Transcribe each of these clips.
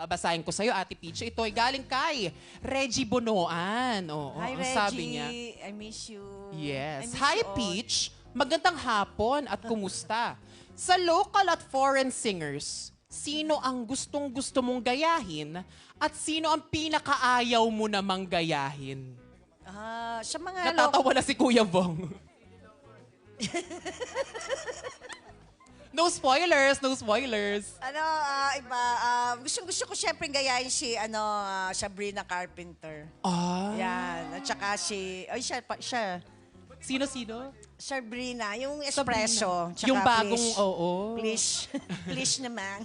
Babasahin ko sa'yo, Ate Peach. Ito ay galing kay Reggie Bonoan. Oo, Hi, ang Reggie. sabi niya. I miss you. I Yes. miss Hi, you all. Peach. Magandang hapon at kumusta? Sa local at foreign singers, sino ang gustong gusto mong gayahin at sino ang pinakaayaw mo namang gayahin? Ah, sa mga lo- Natatawa na si Kuya Bong. no spoilers, no spoilers. ano, ah, iba, ah, gusto gusto ko syempre gayahin si ano, ah, Sabrina Carpenter. Ah, Yan, at saka si, ay siya, pa, siya. sino-sino? Sabrina, yung espresso. Tsaka Yung bagong, please, oo. Please, please naman.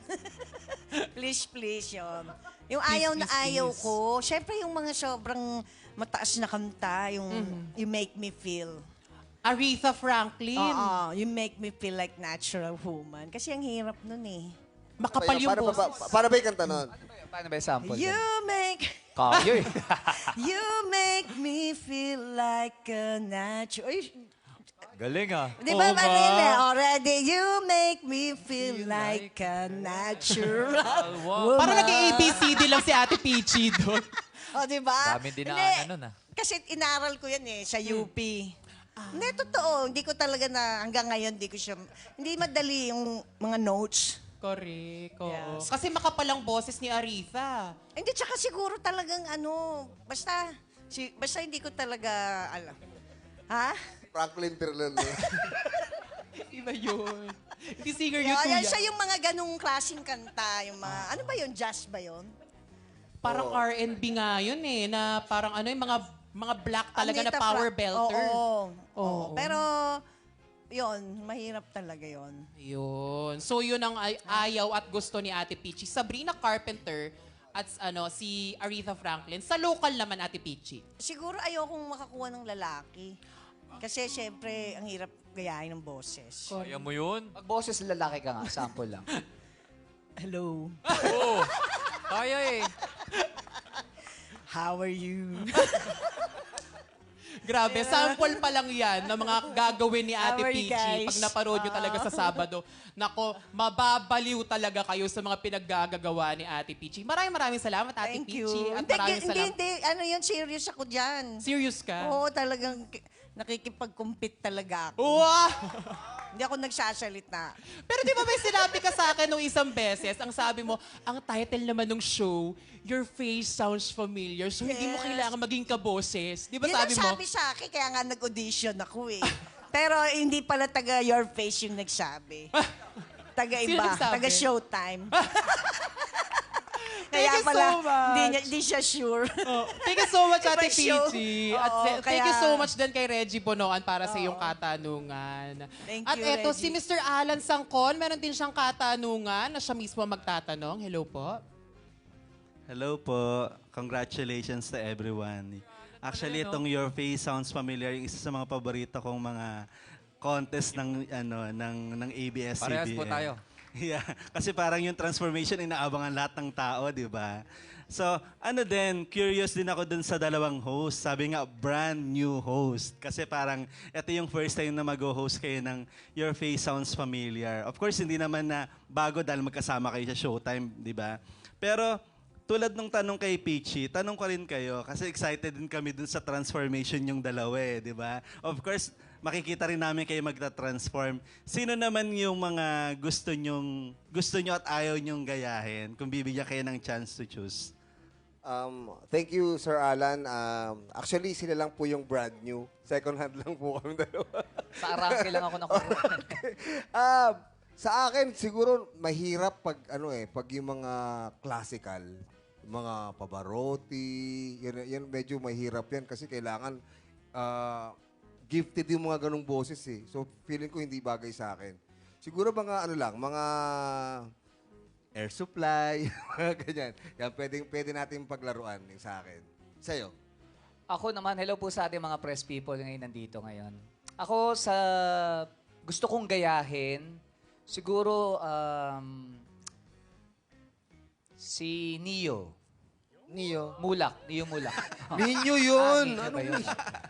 please, please, yun. Yung Please, ayaw na please, ayaw please. ko, syempre yung mga sobrang mataas na kanta, yung Mm-hmm. You Make Me Feel. Aretha Franklin. Oo, you make me feel like natural woman. Kasi ang hirap nun eh. Makapal yung paano, boses. ba, pa- paano ba yung kanta nun? Paano ba yung sample? You make, Kaya eh. you make me feel like a natural... Ay, Galing ah. Di ba, yun eh? Already, you make me feel like a natural woman. Parang nag-ABCD lang si Ate Peachy doon. O, di ba? Dami din na ano nun, ah. Kasi inaral ko yan eh, sa Hmm. UP. Hindi, totoo. Hindi ko talaga na, hanggang ngayon, hindi ko siya, hindi madali yung mga notes. Correct, oo. Yes. Kasi makapalang boses ni Aretha. Hindi, tsaka siguro talagang ano, basta, si, basta hindi ko talaga alam. Ha? Franklin Tirlon. Iba yun. Hindi singer yun, Ayan, kuya. siya yung mga ganong klaseng kanta, yung mga, ano ba yun, jazz ba yun? Parang R&B nga yun eh, na parang ano yung mga mga black talaga na power Fra- belter. Oo. oo. Oo. Pero, yun, mahirap talaga yun. Yun. So yun ang ay- ayaw at gusto ni Ate Peachy. Sabrina Carpenter at ano si Aretha Franklin. Sa local naman Ate Peachy. Siguro ayokong makakuha ng lalaki. Kasi syempre, ang hirap gayahin ng boses. Kaya mo yun? Pag boses lalaki ka nga, sample lang. Hello. Oo. Kaya eh. How are you? Grabe, sample pa lang yan ng mga gagawin ni Ate you Peachy guys? pag napanood nyo talaga sa Sabado. Nako, mababaliw talaga kayo sa mga pinaggagawa ni Ate Peachy. Maraming maraming salamat, Ate Thank you. Peachy. At Hindi, maraming hindi, salamat. hindi. Ano yun, serious ako dyan. Serious ka? Oo, talagang ki- nakikipag-compete talaga ako. Wow! Hindi ako nagsasalita. Pero di ba may sinabi ka sa akin nung isang beses, ang sabi mo, ang title naman ng show, Your Face Sounds Familiar, so hindi mo Yes. kailangan maging kaboses. Di ba Yun sabi ang mo? sabi sa akin, kaya nga nag-audition ako eh. Pero hindi pala taga Your Face yung nagsabi. Taga Sino iba, nagsabi? taga Showtime. Thank kaya you pala, so much. Hindi, niya- hindi siya sure. Oh, thank you so much, Ate. Peachy. At Oo, se- thank you so much din kay Reggie Bonoan para sa iyong katanungan. Thank At you, eto, Reggie. si Mr. Alan Sangkon, meron din siyang katanungan na siya mismo magtatanong. Hello po. Hello po. Congratulations to everyone. Actually, itong Your Face Sounds Familiar, yung isa sa mga paborito kong mga contest ng ano ng ng ABS-CBN. Parehas po tayo. Yeah, kasi parang yung transformation inaabangan lahat ng tao, di ba? So, ano din, curious din ako dun sa dalawang host. Sabi nga, brand new host. Kasi parang, ito yung first time na mag-host kayo ng Your Face Sounds Familiar. Of course, hindi naman na bago dahil magkasama kayo sa Showtime, di ba? Pero, tulad nung tanong kay Peachy, tanong ko rin kayo kasi excited din kami dun sa transformation yung dalawa eh, di ba? Of course, makikita rin namin kayo magta-transform. Sino naman yung mga gusto nyong, gusto nyo at ayaw nyong gayahin kung bibigyan kayo ng chance to choose? Um, thank you, Sir Alan. Um, actually, sila lang po yung brand new. Second hand lang po kami dalawa. Sa arangke lang ako nakuha. Ah, sa akin, siguro mahirap pag ano eh, pag yung mga classical, mga Pavarotti, yan, yan medyo mahirap yan kasi kailangan ah, gifted yung mga ganong boses eh. So feeling ko hindi bagay sa akin. Siguro mga ano lang, mga air supply, mga ganyan. Yan, pwedeng, pwede natin paglaruan yung sa akin. Sa'yo? Ako naman, hello po sa ating mga press people ngayon nandito ngayon. Ako sa gusto kong gayahin, siguro um, si Neo. Neo. Mulak. Neo Mulak. Ninyo Ah, yun. Neo ano ba yun?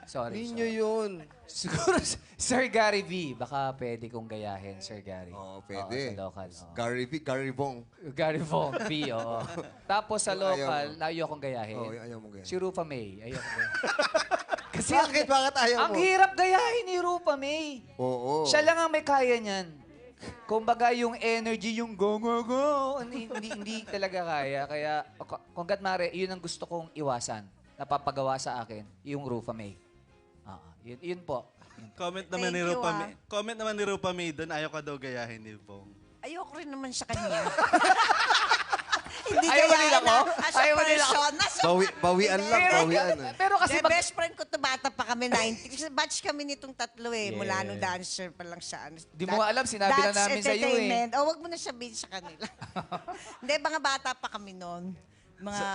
Sorry. Ninyo sorry. yun. Siguro, Sir Gary V. Baka pwede kong gayahin, Sir Gary. Oo, Oo, pwede. sa local. oo. Gary V, Gary Bong. Gary Vong V, oo. Tapos sa Ayaw local, mo. na ayaw kong gayahin. Oo, ayaw mo ganyan. Si Rufa May. Ayaw ko gayahin. Kasi Bakit? Bakit ayaw ang mo? hirap gayahin ni Rufa May. Oo. Siya lang ang may kaya niyan. Kumbaga yung energy, yung go, go, go, hindi, hindi, hindi talaga kaya. Kaya kung gat mare, yun ang gusto kong iwasan. Napapagawa sa akin, yung Rufa May. Ah, yun, yun po. Comment naman Thank ni you, Rupa ah. May. Comment naman ni Rupa May doon, ayaw ka daw gayahin ni Bong. Ayoko rin naman sa kanya. Hindi Ayaw mo kaya nila ko? As a Ayaw mo nila ko? person, as a Bawi, bawian lang, Pero, bawian. ah. pero kasi Kasi mag- best friend ko to bata pa kami 90. Kasi batch kami nitong tatlo eh. Mula nung dancer pa lang siya. Ano, Di mo alam, sinabi na namin sa iyo eh. entertainment. O, wag mo na sabihin sa kanila. Hindi, mga bata pa kami noon. Mga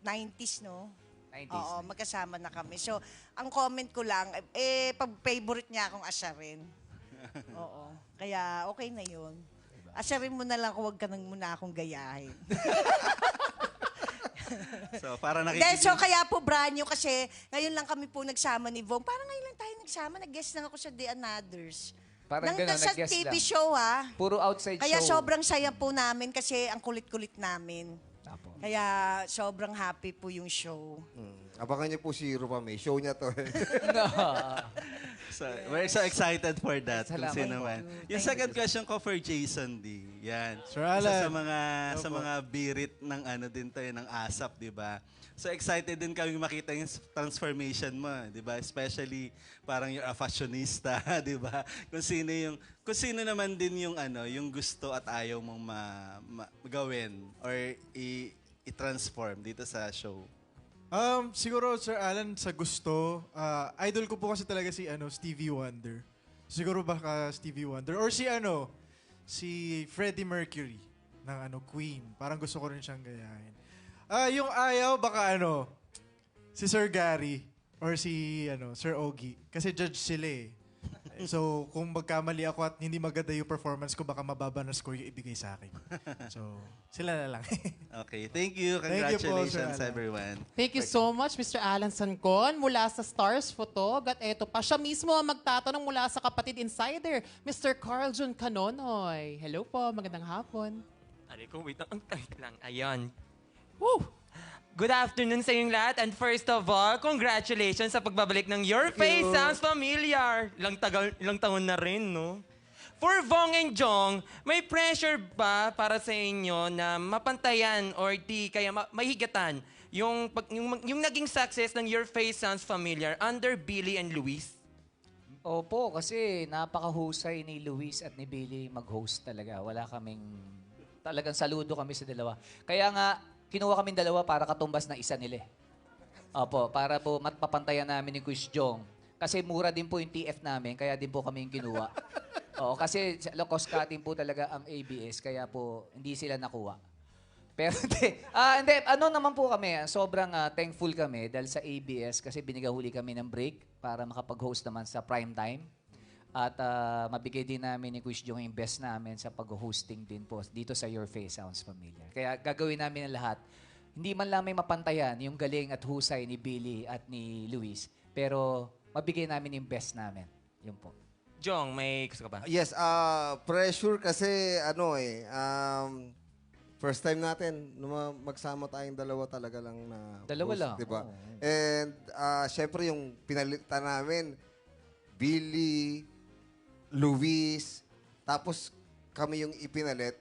90s, no? 90s. Oo, magkasama na kami. So, ang comment ko lang, eh, pag-favorite niya akong asarin. Oo. Kaya, okay na yun. Asarin mo na lang kung wag ka nang muna akong gayahin. So, para Hindi, nakikinig. so kaya po brand new kasi ngayon lang kami po nagsama ni Vong. Parang ngayon lang tayo nagsama. Nag-guest lang ako sa The Anothers. Parang Nang- ganun, sa nag-guest TV lang. show ha. Puro outside Kaya show. sobrang saya po namin kasi ang kulit-kulit namin. Apo. Kaya sobrang happy po yung show. Hmm. Abangan niyo po si Rupa May. Show niya to. eh. So, we're so excited for that. Kung Salamat sino po. man. Yung second question ko for Jason D. Yan. Sir Isa Alan. sa mga sa mga birit ng ano din to, eh, ng ASAP, 'di ba? So excited din kami makita yung transformation mo, 'di ba? Especially parang you're a fashionista, 'di ba? Kung sino yung kung sino naman din yung ano, yung gusto at ayaw mong ma, ma- gawin or i, i-transform dito sa show. Um, siguro, Sir Alan, sa gusto, ah, idol ko po kasi talaga si ano, Stevie Wonder. Siguro baka Stevie Wonder. Or si ano, si Freddie Mercury ng ano, Queen. Parang gusto ko rin siyang gayahin. Ah, yung ayaw, baka ano, si Sir Gary or si ano, Sir Ogie. Kasi judge sila eh. So, kung magkamali ako at hindi maganda yung performance ko, baka mababa na score yung ibigay sa akin. So, sila na lang. Okay, thank you. Thank you po, Sir Congratulations Alan. everyone. Thank you so much, Mr. Alan Sancon, mula sa Stars Photog. At eto pa, siya mismo ang magtatanong mula sa kapatid insider, Mr. Carl Jun Canonoy. Hello po, magandang hapon. Aray ko, wait lang. Wait lang. Ayan. Woo! Good afternoon sa inyong lahat. And first of all, congratulations sa pagbabalik ng Your Face Sounds Familiar. Ilang, tagal, ilang taon na rin, no? For Vong and Jong, may pressure ba para sa inyo na mapantayan or di kaya ma- mahigatan yung, pag- yung, yung naging success ng Your Face Sounds Familiar under Billy and Luis? Opo, kasi napakahusay ni Luis at ni Billy mag-host talaga. Wala kaming, talagang saludo kami sa dalawa. Kaya nga, kinuha kaming dalawa para katumbas na isa nila. eh. Opo, para po matpapantayan namin ni Kuis Jong. Kasi mura din po yung TF namin, kaya din po kami yung kinuha. Oo, kasi cost cutting po talaga ang ABS, kaya po hindi sila nakuha. Pero hindi. Ah, hindi. Ano naman po kami, ah, sobrang ah, thankful kami dahil sa ABS kasi binigahuli kami ng break para makapag-host naman sa prime time. At ah, mabigay din namin ni Kuis Jong yung best namin sa pag-hosting din po dito sa Your Face Sounds Familiar. Kaya gagawin namin ang lahat. Hindi man lang may mapantayan yung galing at husay ni Billy at ni Luis, pero mabigay namin yung best namin. Yun po. Jong, may gusto ka ba? Yes, ah pressure kasi ano eh, um, first time natin na ma- magsama tayong dalawa talaga lang na Dalawa host, lang, di ba? oo. And ah syempre yung pinalitan namin, Billy, Luis, tapos kami yung ipinalit.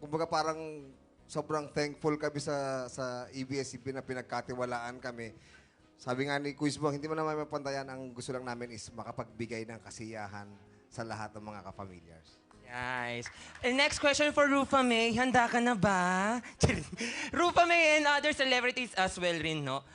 Kumbaga parang sobrang thankful kami sa sa E EBS-CBN na pinagkatiwalaan kami. Sabi nga ni Quiz hindi mo naman mapantayan. Ang gusto lang namin is makapagbigay ng kasiyahan sa lahat ng mga kapamilyars. Nice. And next question for Rufa May. Handa ka na ba? Rufa May and other celebrities as well rin, no?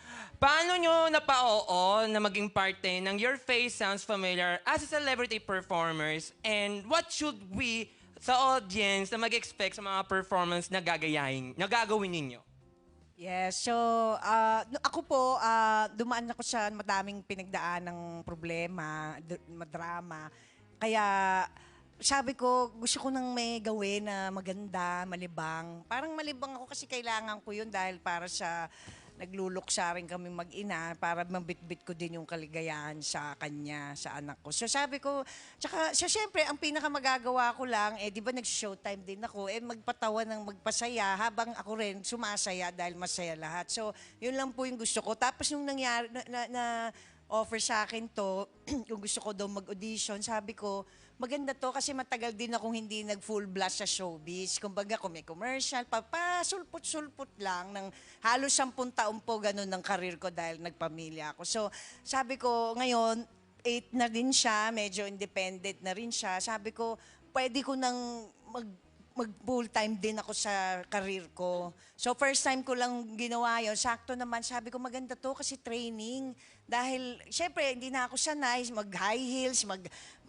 Paano nyo napa-oo na maging parte ng Your Face Sounds Familiar as a celebrity performers? And what should we sa audience na mag-expect sa mga performance na gagayahin, na gagawin ninyo? Yes, so no- ako po, ah, dumaan ako sa madaming pinagdaan ng problema, d- madrama. Kaya sabi ko, gusto ko nang may gawin na maganda, malibang. Parang malibang ako kasi kailangan ko yun dahil para sa nagluluksa rin kami mag-ina para mabitbit ko din yung kaligayahan sa kanya, sa anak ko. So sabi ko, tsaka so, syempre, ang pinakamagagawa ko lang, eh di ba nag-showtime din ako, eh magpatawa ng magpasaya habang ako rin sumasaya dahil masaya lahat. So yun lang po yung gusto ko. Tapos nung nangyari, na, na, na offer sa akin to, kung gusto ko daw mag-audition, sabi ko, maganda to kasi matagal din akong hindi nag-full blast sa showbiz. Kumbaga, kung may commercial, papasulput-sulput lang ng halos sampung taon po ganun ng karir ko dahil nagpamilya ako. So, sabi ko, ngayon, eight na din siya, medyo independent na rin siya. Sabi ko, pwede ko nang mag mag full time din ako sa career ko. So first time ko lang ginawa yon sakto naman sabi ko maganda to kasi training dahil syempre hindi na ako sanay mag high heels, mag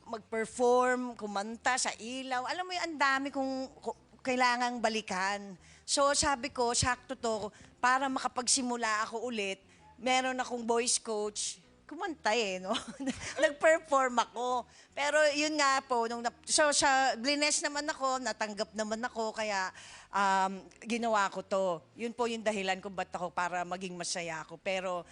mag-perform, kumanta sa ilaw. Alam mo yung ang dami kong ko- kailangang balikan. So sabi ko, sakto to, para makapagsimula ako ulit, meron akong voice coach, kumanta eh, no? Nag-perform ako. Pero yun nga po, nung so sa blines naman ako, natanggap naman ako, kaya um, ginawa ko to. Yun po yung dahilan kung ba't ako para maging masaya ako. Pero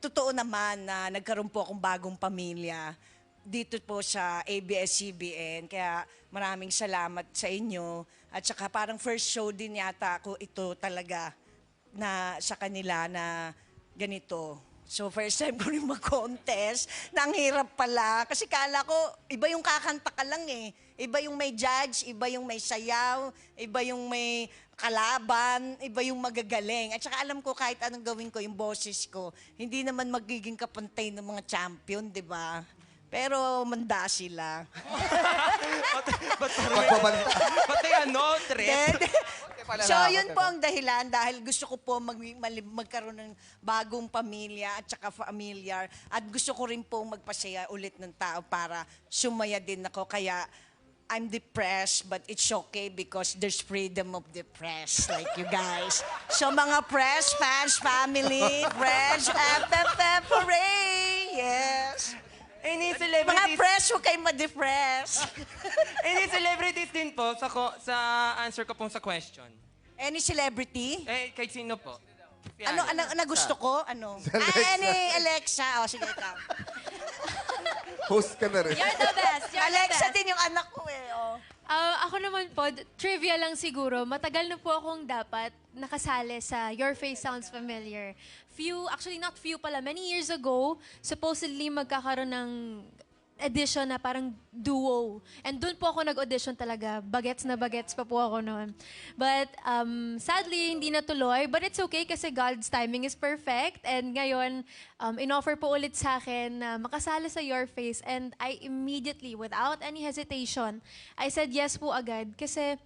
totoo naman na nagkaroon po akong bagong pamilya dito po sa ABS-CBN. Kaya maraming salamat sa inyo. At saka parang first show din yata ako ito talaga na sa kanila na ganito. So first time ko rin mag-contest. Na ang hirap pala. Kasi kala ko, iba yung kakanta ka lang eh. Iba yung may judge, iba yung may sayaw, iba yung may kalaban, iba yung magagaling. At saka alam ko kahit anong gawin ko, yung boses ko, hindi naman magiging kapantay ng mga champion, di ba? Pero manda sila. Pagbabanta. Pati ano, trip. Then, so, yun po ang dahilan dahil gusto ko po mag, mali- magkaroon ng bagong pamilya at saka familiar. At gusto ko rin po magpasaya ulit ng tao para sumaya din ako. Kaya, I'm depressed, but it's okay because there's freedom of the press, like you guys. So, mga press, fans, family, friends, FFF, hooray! Yes! Any Mga celebrities, press, huwag kayo ma-depress. any celebrities din po sa, ko- sa answer ko pong sa question. Any celebrity? Eh, kay sino po? Si Ano, ano, na gusto ko? Ano? Alexa. Ah, any Alexa. O, sige ikaw. Host ka na rin. You're the best. You're Alexa the best. din yung anak ko eh. Oh. Ah, ako naman po, d- trivia lang siguro. Matagal na po akong dapat nakasali sa Your Face Sounds Familiar. Few, actually not few pala, many years ago, supposedly magkakaroon ng edition na parang duo. And doon po ako nag-audition talaga. Bagets na bagets pa po ako noon. But um, sadly, hindi natuloy. But it's okay kasi God's timing is perfect. And ngayon, um, in-offer po ulit sa akin na makasala sa Your Face. And I immediately, without any hesitation, I said yes po agad. Kasi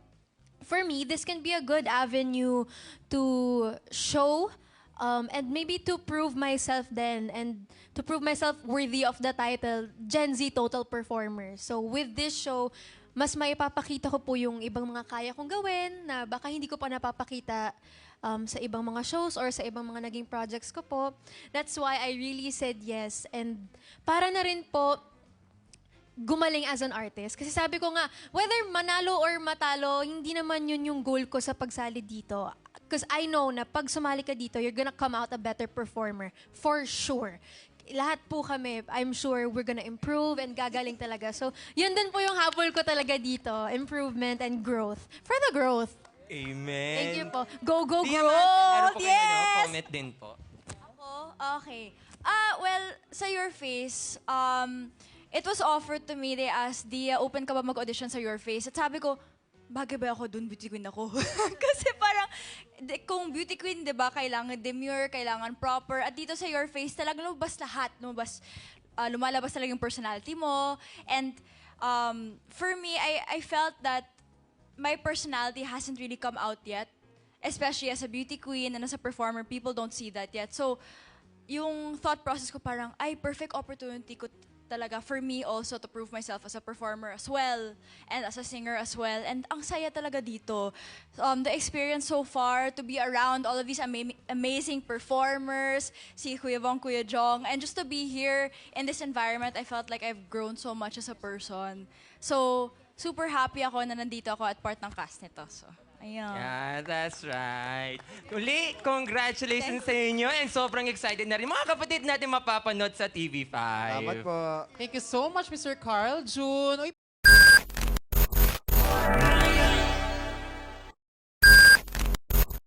for me, this can be a good avenue to show um, and maybe to prove myself then and to prove myself worthy of the title Gen Z Total Performer. So with this show, mas maipapakita ko po yung ibang mga kaya kong gawin na baka hindi ko pa napapakita um, sa ibang mga shows or sa ibang mga naging projects ko po. That's why I really said yes. And para na rin po gumaling as an artist. Kasi sabi ko nga, whether manalo or matalo, hindi naman yun yung goal ko sa pagsali dito. Because I know na pag sumali ka dito, you're gonna come out a better performer. For sure. Lahat po kami, I'm sure we're gonna improve and gagaling talaga. So, yun din po yung habol ko talaga dito. Improvement and growth. For the growth. Amen. Thank you po. Go, go, Di naman, meron growth! po kayo, Yes! comment din po. Ako? Okay. Ah, well, sa Your Face, um, it was offered to me, they asked, Dia, open ka ba mag-audition sa Your Face? At sabi ko, bagay ba ako dun, beauty queen ako? Kasi parang, di- kung beauty queen, di ba, kailangan demure, kailangan proper. At dito sa Your Face, talagang lumabas lahat. Lumabas, ah, lumalabas talaga yung personality mo. And um, for me, I, I felt that my personality hasn't really come out yet. Especially as a beauty queen and as a performer, people don't see that yet. So, yung thought process ko parang, ay, perfect opportunity ko talaga for me also to prove myself as a performer as well and as a singer as well. And ang saya talaga dito. Um, the experience so far to be around all of these ama- amazing performers, si Kuya Bong, Kuya Jong, and just to be here in this environment, I felt like I've grown so much as a person. So, super happy ako na nandito ako at part ng cast nito. So, ayun. Yeah, that's right. Uli, congratulations sa inyo and sobrang excited na rin mga kapatid natin mapapanood sa TV5. Salamat po. Thank you so much, Mr. Carl June. Uy,